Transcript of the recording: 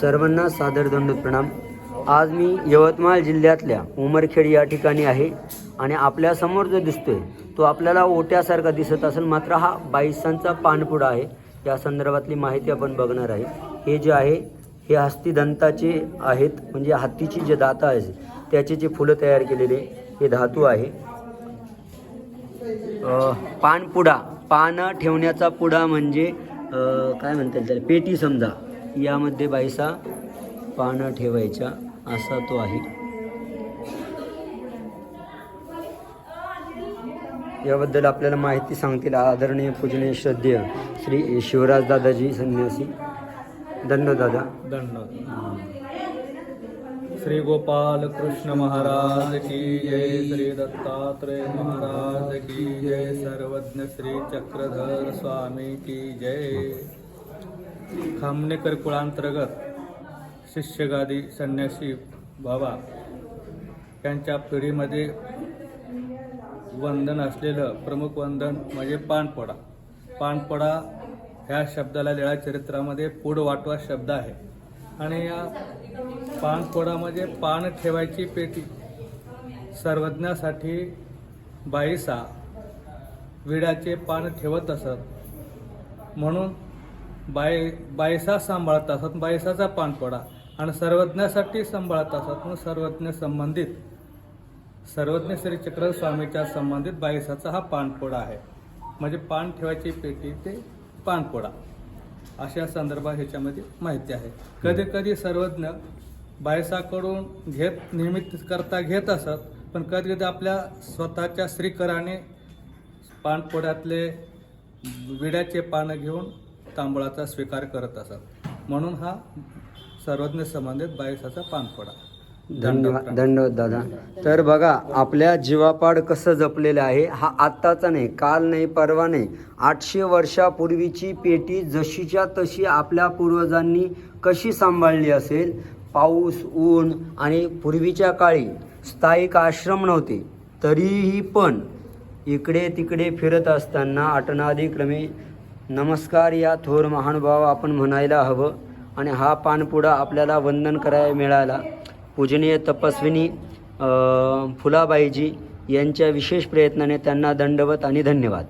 सर्वांना सादर दंडूत प्रणाम. आज मी यवतमाळ जिल्ह्यातल्या उमरखेड या ठिकाणी आहे आणि आपल्यासमोर जो दिसतोय तो आपल्याला ओट्यासारखा दिसत असेल मात्र हा बाईसांचा पानपुडा आहे. या संदर्भातली माहिती आपण बघणार आहे. हे जे आहे हे हस्तिदंताचे आहेत म्हणजे हत्तीची जे दाता आहे त्याचे जे फुलं तयार केलेले हे धातू आहे. पानपुडा पानं ठेवण्याचा पुडा म्हणजे काय म्हणता येईल त्याला पेटी समजा. यामध्ये बाईसा पानं ठेवायच्या असा तो आहे. याबद्दल आपल्याला माहिती सांगतील आदरणीय पूजनीय श्रद्धेय श्री शिवराज दादाजी संन्यासी. दंड दादा दंड श्री गोपाल कृष्ण महाराज की जय श्री दत्तात्रय महाराज की जय सर्वज्ञ श्री चक्रधर स्वामी की जय. खामनेकर कुळांतर्गत शिष्यगादी संन्यासी बाबा यांच्या पिढीमध्ये वंदन असलेलं प्रमुख वंदन म्हणजे पानपोडा. पानपोडा ह्या शब्दाला लिळा चरित्रामध्ये पुढ वाटवा शब्द आहे. आणि या पानपोडा म्हणजे पान ठेवायची पेटी सर्वज्ञासाठी बाईसा विड्याचे पान ठेवत असत. म्हणून बाय बायसा सांभाळत असत बायसाचा पानपोडा आणि सर्वज्ञासाठी सांभाळत असत म्हणून सर्वज्ञ संबंधित सर्वज्ञ श्री चक्र स्वामीच्या संबंधित बायसाचा हा पानपोडा आहे. म्हणजे पान ठेवायची पेटी ते पानपोडा अशा संदर्भात ह्याच्यामध्ये माहिती आहे. कधी कधी सर्वज्ञ बायसाकडून घेत नियमित करता घेत असत पण कधी कधी आपल्या स्वतःच्या श्रीकराने पानपोड्यातले विड्याचे पानं घेऊन तांबळाचा स्वीकार करत असत. म्हणून हा सर्वज्ञ संबंधित बायसाचा पानपोडा. धन्यवाद धन्यवाद दादा. तर बघा आपल्या जीवापाड कसं जपलेलं आहे हा आत्ताचा नाही काल नाही परवा नाही. आठशे वर्षापूर्वीची पेटी जशीच्या तशी आपल्या पूर्वजांनी कशी सांभाळली असेल? पाऊस ऊन आणि पूर्वीच्या काळी स्थायिक आश्रम नव्हते. तरीही पण इकडे तिकडे फिरत असताना अटनादिक्रमे नमस्कार या थोर महानुभाव आपण म्हणायला हवं. आणि हा पानपुडा आपल्याला वंदन करायला मिळाला. पूजनीय तपस्विनी फुलाबाईजी यांच्या विशेष प्रयत्नाने त्यांना दंडवत आणि धन्यवाद.